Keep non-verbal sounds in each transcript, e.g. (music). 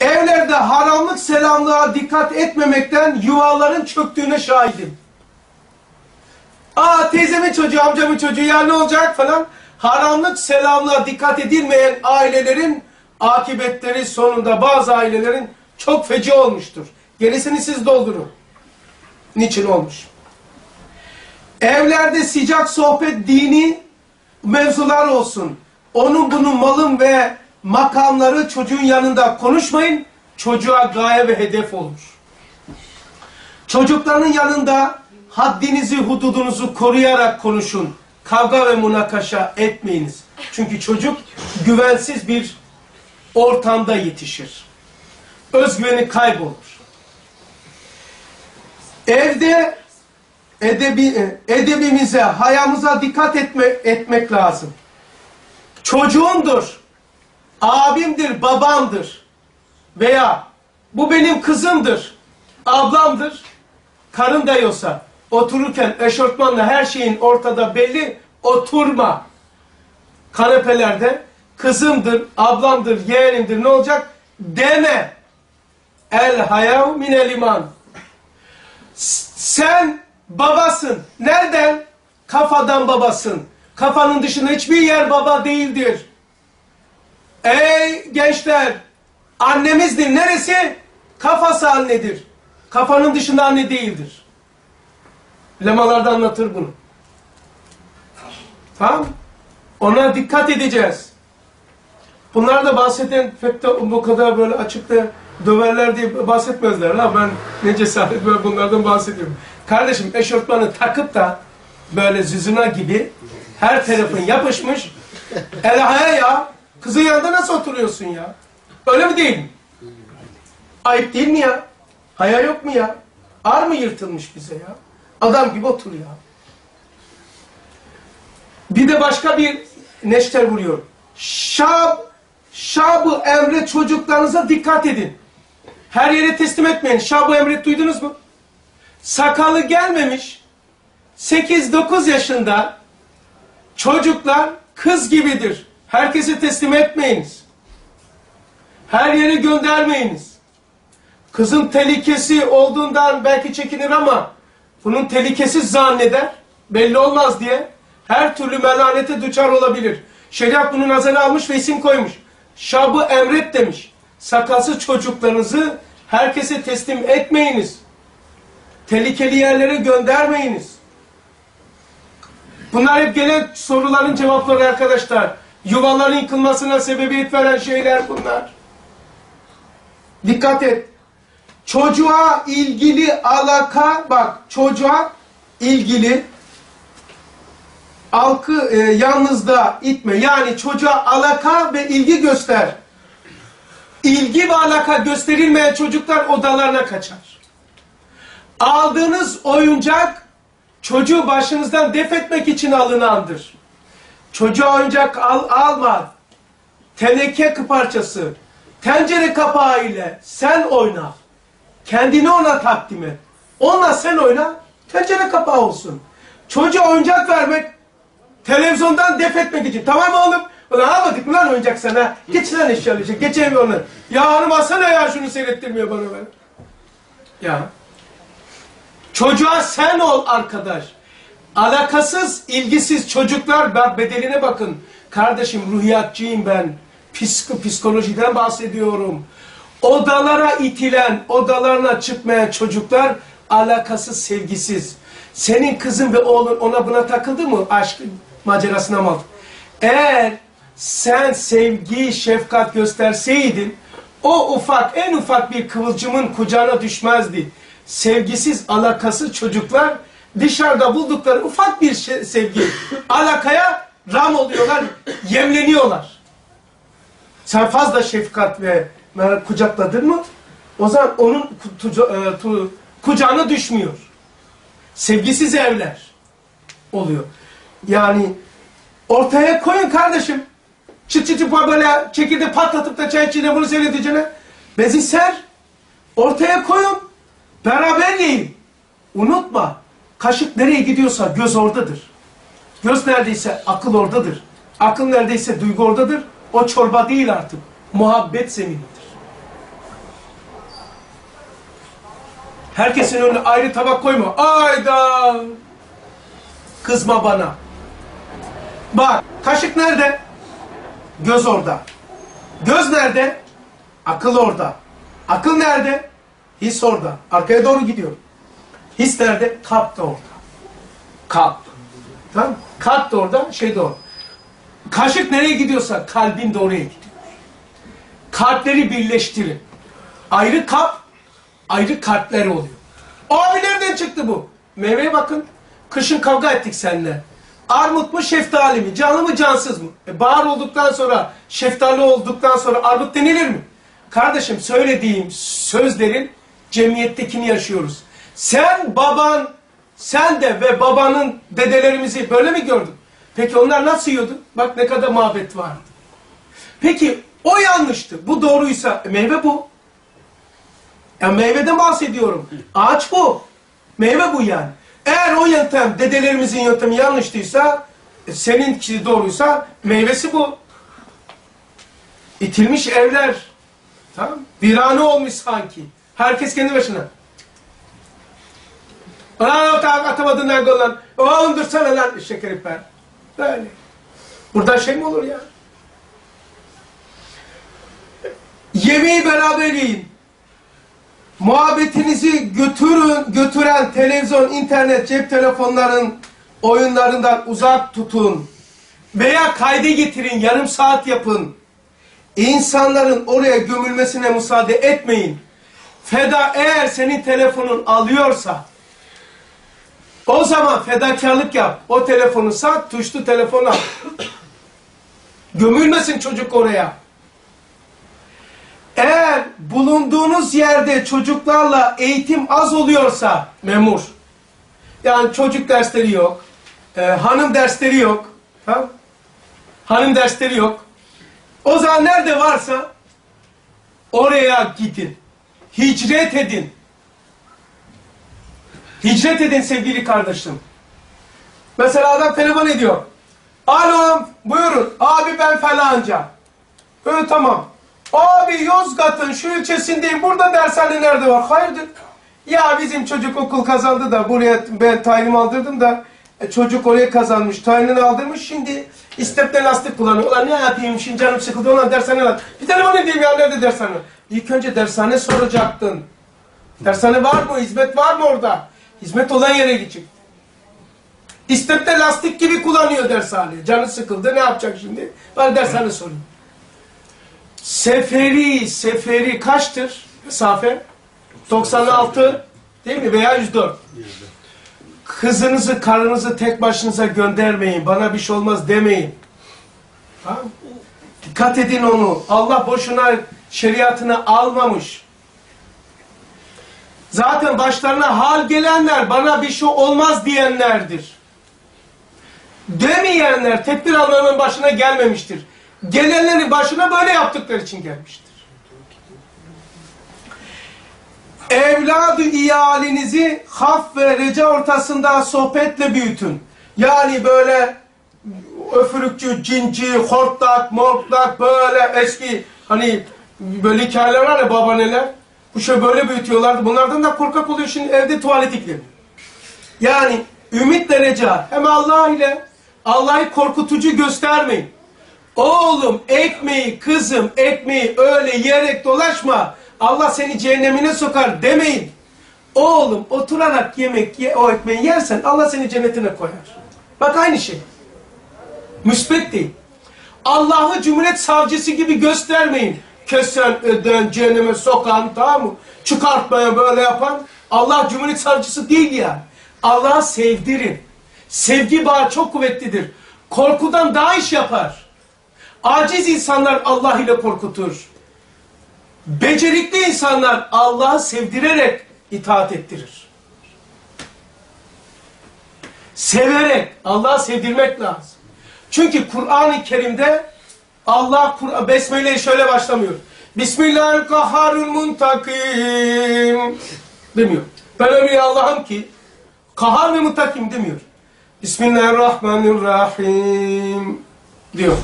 Evlerde haramlık selamlığa dikkat etmemekten yuvaların çöktüğüne şahidim. Aa teyzemin çocuğu, amcamın çocuğu ya ne olacak falan. Haramlık selamlığa dikkat edilmeyen ailelerin akıbetleri sonunda bazı ailelerin çok feci olmuştur. Gerisini siz doldurun. Niçin olmuş? Evlerde sıcak sohbet dini mevzular olsun. Onun bunun malın ve makamları çocuğun yanında konuşmayın. Çocuğa gaye ve hedef olur. Çocukların yanında haddinizi, hududunuzu koruyarak konuşun. Kavga ve münakaşa etmeyiniz. Çünkü çocuk güvensiz bir ortamda yetişir. Özgüveni kaybolur. Evde edebi, edebimize, hayamıza dikkat etme, etmek lazım. Çocuğumdur, abimdir, babamdır veya bu benim kızımdır, ablamdır, karın dayıyorsa otururken eşortmanla her şeyin ortada belli oturma. Kanepelerde kızımdır, ablamdır, yeğenimdir ne olacak? Deme. El hayav minel iman. Sen babasın. Nereden? Kafadan babasın. Kafanın dışında hiçbir yer baba değildir. Ey gençler! Annemizdir. Neresi? Kafası annedir. Kafanın dışında anne değildir. Lemalarda anlatır bunu. Tamam Ona dikkat edeceğiz. Bunlar da bahseden pek bu kadar böyle açıkta döverler diye bahsetmezler. Ha ben ne cesaret böyle bunlardan bahsediyorum. Kardeşim eşofmanı takıp da böyle züzuna gibi her tarafın yapışmış. Elahaya ya. Kızın yanında nasıl oturuyorsun ya? Öyle mi değil? Ayıp değil mi ya? Haya yok mu ya? Ar mı yırtılmış bize ya? Adam gibi otur ya. Bir de başka bir neşter vuruyor. Şab, şabı emret çocuklarınıza dikkat edin. Her yere teslim etmeyin. Şabı emret duydunuz mu? Sakalı gelmemiş 8-9 yaşında çocuklar kız gibidir. Herkese teslim etmeyiniz. Her yere göndermeyiniz. Kızın tehlikesi olduğundan belki çekinir ama bunun tehlikesiz zanneder. Belli olmaz diye her türlü melanete düçar olabilir. Şeriat bunu nazara almış ve isim koymuş. Şabı emret demiş. Sakalsız çocuklarınızı herkese teslim etmeyiniz. Tehlikeli yerlere göndermeyiniz. Bunlar hep gelen soruların cevapları arkadaşlar. Yuvaların yıkılmasına sebebiyet veren şeyler bunlar. Dikkat et. Çocuğa ilgili alaka, bak çocuğa ilgili alkı e, yalnızda itme. Yani çocuğa alaka ve ilgi göster. İlgi ve alaka gösterilmeyen çocuklar odalarına kaçar. Aldığınız oyuncak çocuğu başınızdan def etmek için alınandır. Çocuğa oyuncak al, alma. Teneke parçası, tencere kapağı ile sen oyna. Kendini ona takdim et. Onunla sen oyna, tencere kapağı olsun. Çocuğa oyuncak vermek, televizyondan def etmek için. Tamam mı oğlum? Ulan almadık mı lan oyuncak sana? Geç lan eşyalı şey, geçemiyor onu. Ya hanım alsana ya şunu seyrettirmiyor bana ben. Ya. Çocuğa sen ol arkadaş. Alakasız, ilgisiz çocuklar, bedeline bakın. Kardeşim ruhiyatçıyım ben. Psik psikolojiden bahsediyorum. Odalara itilen, odalarına çıkmayan çocuklar alakasız, sevgisiz. Senin kızın ve oğlun ona buna takıldı mı? Aşk macerasına mı? Eğer sen sevgi, şefkat gösterseydin o ufak, en ufak bir kıvılcımın kucağına düşmezdi. Sevgisiz, alakasız çocuklar dışarıda buldukları ufak bir sevgi, alakaya ram oluyorlar, yemleniyorlar. Sen fazla şefkat ve kucakladın mı o zaman onun kucağına düşmüyor. Sevgisiz evler oluyor. Yani ortaya koyun kardeşim. Çıt çıt çıt böyle çekirde patlatıp da çay içinde bunu seyredeceğine. Bezi ser. Ortaya koyun. Beraber yiyin. Unutma. Kaşık nereye gidiyorsa göz oradadır. Göz neredeyse akıl oradadır. Akıl neredeyse duygu oradadır. O çorba değil artık. Muhabbet zeminidir. Herkesin önüne ayrı tabak koyma. Ayda! Kızma bana. Bak, kaşık nerede? Göz orada. Göz nerede? Akıl orada. Akıl nerede? His orada. Arkaya doğru gidiyor. His nerede? Kalp de orada. Kalp. Tamam Kalp de orada, şey de orada. Kaşık nereye gidiyorsa kalbin de oraya gidiyor. Kalpleri birleştirin. Ayrı kalp, ayrı kalpler oluyor. Abi nereden çıktı bu? Meyveye bakın. Kışın kavga ettik seninle. Armut mu şeftali mi? Canlı mı cansız mı? E, bahar olduktan sonra, şeftali olduktan sonra armut denilir mi? Kardeşim söylediğim sözlerin cemiyettekini yaşıyoruz. Sen baban, sen de ve babanın dedelerimizi böyle mi gördün? Peki onlar nasıl yiyordu? Bak ne kadar muhabbet vardı. Peki o yanlıştı. Bu doğruysa e, meyve bu. Ya meyveden bahsediyorum. Ağaç bu. Meyve bu yani. Eğer o yöntem dedelerimizin yöntemi yanlıştıysa e, seninki doğruysa meyvesi bu. İtilmiş evler. Tamam Virane olmuş sanki. Herkes kendi başına. Aa tamam atamadın lan gol lan. Oğlum dursana lan şeker iper. Böyle. Buradan şey mi olur ya? Yemeği beraber yiyin. Muhabbetinizi götürün, götüren televizyon, internet, cep telefonların oyunlarından uzak tutun. Veya kayda getirin, yarım saat yapın. İnsanların oraya gömülmesine müsaade etmeyin. Feda eğer senin telefonun alıyorsa o zaman fedakarlık yap. O telefonu sat, tuşlu telefon al. Gömülmesin çocuk oraya. Eğer bulunduğunuz yerde çocuklarla eğitim az oluyorsa memur. Yani çocuk dersleri yok. E, hanım dersleri yok. Tamam? Hanım dersleri yok. O zaman nerede varsa oraya gidin. Hicret edin. Hicret edin sevgili kardeşim. Mesela adam telefon ediyor. Alo buyurun abi ben falanca. Evet tamam. Abi Yozgat'ın şu ilçesindeyim. Burada dershane nerede var? Hayırdır? Ya bizim çocuk okul kazandı da buraya ben tayinimi aldırdım da e, çocuk oraya kazanmış. Tayinini aldırmış. Şimdi istepte lastik kullanıyor. Ulan ne yapayım şimdi canım sıkıldı. Ulan dershane var. Bir telefon edeyim ya nerede dershane? İlk önce dershane soracaktın. Dershane var mı? Hizmet var mı orada? Hizmet olan yere gidecek. İstepte lastik gibi kullanıyor dershane. Canı sıkıldı. Ne yapacak şimdi? Ben dershane sorayım. Seferi, seferi kaçtır mesafe? 96 değil mi? Veya 104. Kızınızı, karınızı tek başınıza göndermeyin. Bana bir şey olmaz demeyin. Tamam Dikkat edin onu. Allah boşuna şeriatını almamış. Zaten başlarına hal gelenler bana bir şey olmaz diyenlerdir. Demeyenler tedbir almanın başına gelmemiştir gelenlerin başına böyle yaptıkları için gelmiştir. Evladı iyalinizi haf ve reca ortasında sohbetle büyütün. Yani böyle öfürükçü, cinci, hortlak, mortlak böyle eski hani böyle hikayeler var ya babaanneler. Bu şey böyle büyütüyorlardı. Bunlardan da korkak oluyor şimdi evde tuvalet iklimi. Yani ümitle reca hem Allah ile Allah'ı korkutucu göstermeyin. Oğlum ekmeği, kızım ekmeği öyle yiyerek dolaşma. Allah seni cehennemine sokar demeyin. Oğlum oturarak yemek ye, o ekmeği yersen Allah seni cennetine koyar. Bak aynı şey. Müsbet değil. Allah'ı cumhuriyet savcısı gibi göstermeyin. Kesen, eden, cehenneme sokan, tamam mı? Çıkartmaya böyle yapan Allah cumhuriyet savcısı değil ya. Allah'ı sevdirin. Sevgi bağı çok kuvvetlidir. Korkudan daha iş yapar. Aciz insanlar Allah ile korkutur. Becerikli insanlar Allah'ı sevdirerek itaat ettirir. Severek Allah'ı sevdirmek lazım. Çünkü Kur'an-ı Kerim'de Allah Besmele'ye şöyle başlamıyor. Bismillahirrahmanirrahim demiyor. Ben öyle Allah'ım ki kahar ve muntakim demiyor. Bismillahirrahmanirrahim diyor.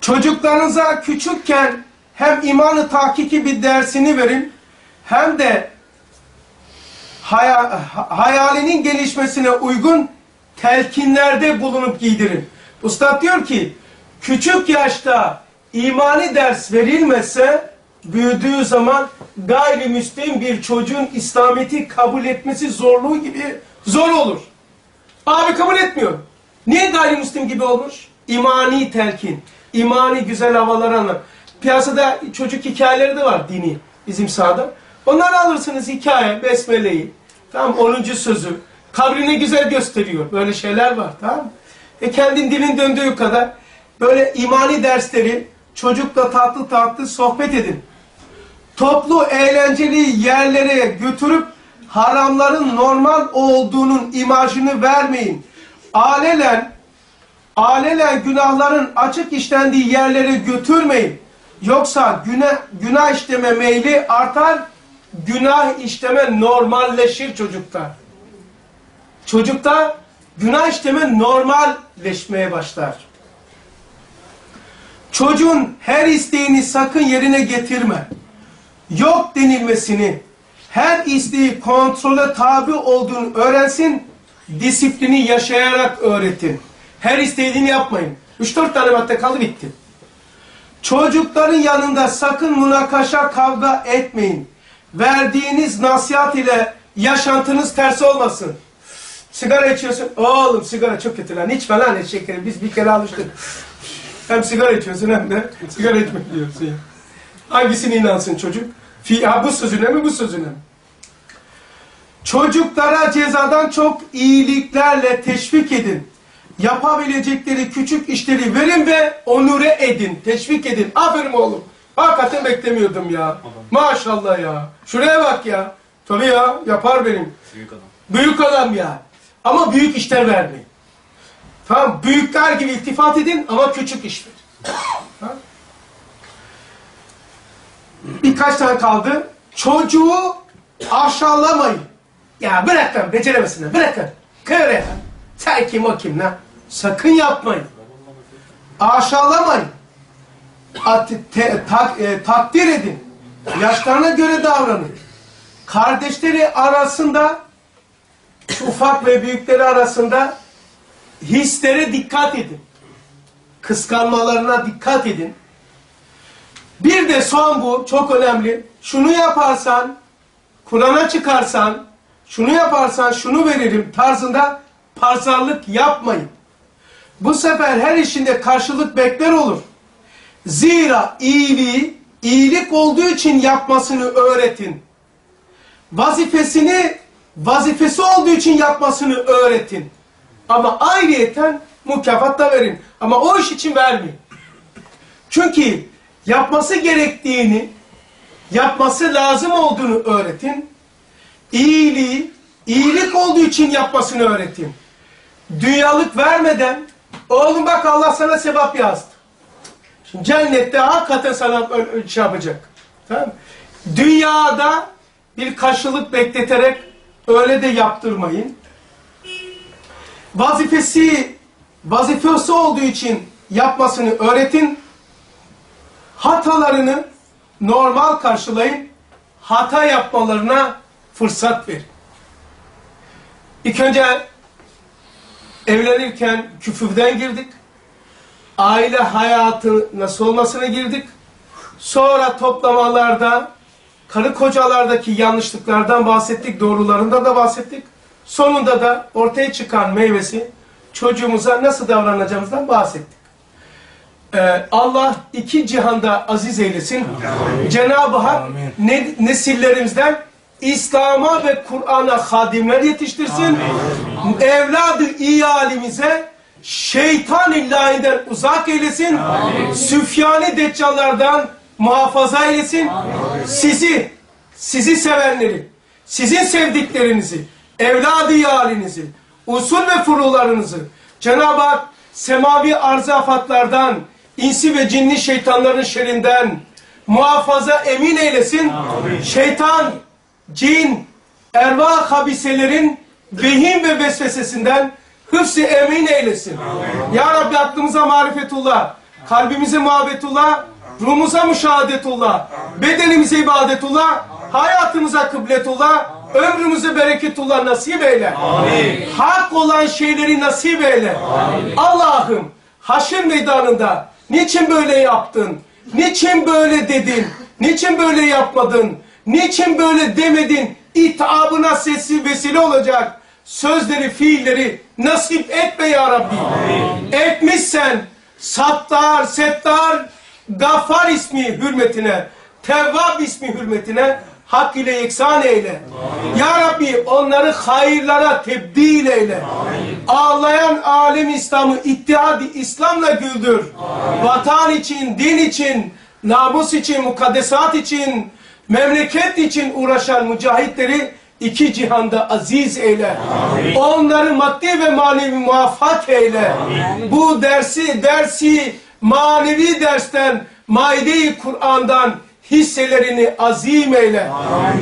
Çocuklarınıza küçükken hem imanı tahkiki bir dersini verin hem de haya- ha- hayalinin gelişmesine uygun telkinlerde bulunup giydirin. Ustad diyor ki, küçük yaşta imani ders verilmese, büyüdüğü zaman gayrimüslim bir çocuğun İslamiyet'i kabul etmesi zorluğu gibi zor olur. Abi kabul etmiyor. Niye gayrimüslim gibi olmuş? İmani telkin, imani güzel havalar anlar. Piyasada çocuk hikayeleri de var dini bizim sahada. Onları alırsınız hikaye, besmeleyi. Tamam 10. sözü. Kabrini güzel gösteriyor. Böyle şeyler var tamam mı? E kendin dilin döndüğü kadar böyle imani dersleri çocukla tatlı tatlı sohbet edin. Toplu eğlenceli yerlere götürüp haramların normal olduğunun imajını vermeyin. Alelen, alelen günahların açık işlendiği yerlere götürmeyin. Yoksa günah, günah işleme meyli artar, günah işleme normalleşir çocukta. Çocukta günah işleme normalleşmeye başlar. Çocuğun her isteğini sakın yerine getirme. Yok denilmesini, her isteği kontrole tabi olduğunu öğrensin, disiplini yaşayarak öğretin. Her istediğini yapmayın. 3-4 tane madde kaldı bitti. Çocukların yanında sakın münakaşa kavga etmeyin. Verdiğiniz nasihat ile yaşantınız ters olmasın. Sigara içiyorsun. Oğlum sigara çok kötü lan. İçme lan şekeri. Biz bir kere alıştık. Hem sigara içiyorsun hem de (laughs) sigara içmek diyorsun ya. Hangisine inansın çocuk? Fi, ha, bu sözüne mi bu sözüne mi? Çocuklara cezadan çok iyiliklerle teşvik edin. Yapabilecekleri küçük işleri verin ve onure edin. Teşvik edin. Aferin oğlum. Hakikaten beklemiyordum ya. Maşallah ya. Şuraya bak ya. Tabii ya yapar benim. Büyük adam. Büyük adam ya. Ama büyük işler vermeyin. Tamam büyükler gibi iltifat edin ama küçük iş verin. Tamam? Birkaç tane kaldı. Çocuğu aşağılamayın. Ya bırak lan beceremezsin lan bırak lan. Kır ya. Sen kim o kim lan? Sakın yapmayın. Aşağılamayın. At, te- tak- e, takdir edin. Yaşlarına göre davranın. Kardeşleri arasında ufak ve büyükleri arasında hislere dikkat edin. Kıskanmalarına dikkat edin. Bir de son bu çok önemli. Şunu yaparsan, Kur'an'a çıkarsan, şunu yaparsan şunu veririm tarzında pazarlık yapmayın. Bu sefer her işinde karşılık bekler olur. Zira iyiliği iyilik olduğu için yapmasını öğretin. Vazifesini vazifesi olduğu için yapmasını öğretin. Ama ayrıyeten mükafat da verin. Ama o iş için vermeyin. Çünkü yapması gerektiğini, yapması lazım olduğunu öğretin. İyiliği, iyilik olduğu için yapmasını öğretin. Dünyalık vermeden, oğlum bak Allah sana sevap yazdı. Şimdi cennette hakikaten sana şey yapacak. Tamam? Dünyada bir karşılık bekleterek öyle de yaptırmayın. Vazifesi, vazifesi olduğu için yapmasını öğretin. Hatalarını normal karşılayın. Hata yapmalarına fırsat verin. İlk önce evlenirken küfürden girdik. Aile hayatı nasıl olmasına girdik. Sonra toplamalarda karı kocalardaki yanlışlıklardan bahsettik, doğrularında da bahsettik. Sonunda da ortaya çıkan meyvesi çocuğumuza nasıl davranacağımızdan bahsettik. Ee, Allah iki cihanda aziz eylesin. Cenab-ı Hak ne, nesillerimizden İslam'a ve Kur'an'a hadimler yetiştirsin. Evladı iyi alimize şeytan illahinden uzak eylesin. Süfyani deccallardan muhafaza eylesin. Sizi, sizi sevenleri, sizin sevdiklerinizi, evladı halinizi, usul ve furularınızı Cenab-ı Hak semavi arz afatlardan, insi ve cinli şeytanların şerinden muhafaza emin eylesin. Şeytan, cin, ervah habiselerin vehim ve vesvesesinden hıfz-ı emin eylesin. Ya Rabbi aklımıza marifetullah, kalbimize muhabbetullah, ruhumuza müşahadetullah, bedenimize ibadetullah, hayatımıza kıbletullah, Ömrümüzü bereketullah nasip eyle. Hak olan şeyleri nasip eyle. Allah'ım haşir meydanında niçin böyle yaptın? Niçin böyle dedin? Niçin böyle yapmadın? Niçin böyle demedin? İtabına sesi vesile olacak. Sözleri, fiilleri nasip etme ya Rabbi. Etmişsen Sattar, Settar, Gaffar ismi hürmetine, Tevvab ismi hürmetine hak ile yeksan eyle. Ya Rabbi onları hayırlara tebdil eyle. Ağlayan alem İslam'ı ittihadi İslam'la güldür. Vatan için, din için, namus için, mukaddesat için, memleket için uğraşan mücahitleri iki cihanda aziz eyle. Onları maddi ve manevi muvaffak eyle. Bu dersi, dersi manevi dersten, maide-i Kur'an'dan hisselerini azim eyle.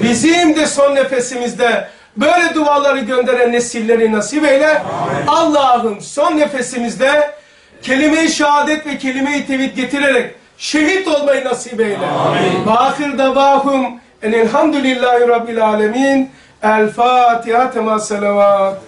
Bizim de son nefesimizde böyle duaları gönderen nesilleri nasip eyle. Allah'ım son nefesimizde kelime-i şehadet ve kelime-i tevhid getirerek şehit olmayı nasip eyle. Ve ahir davahum enelhamdülillahi rabbil alemin. El Fatiha tema selavat.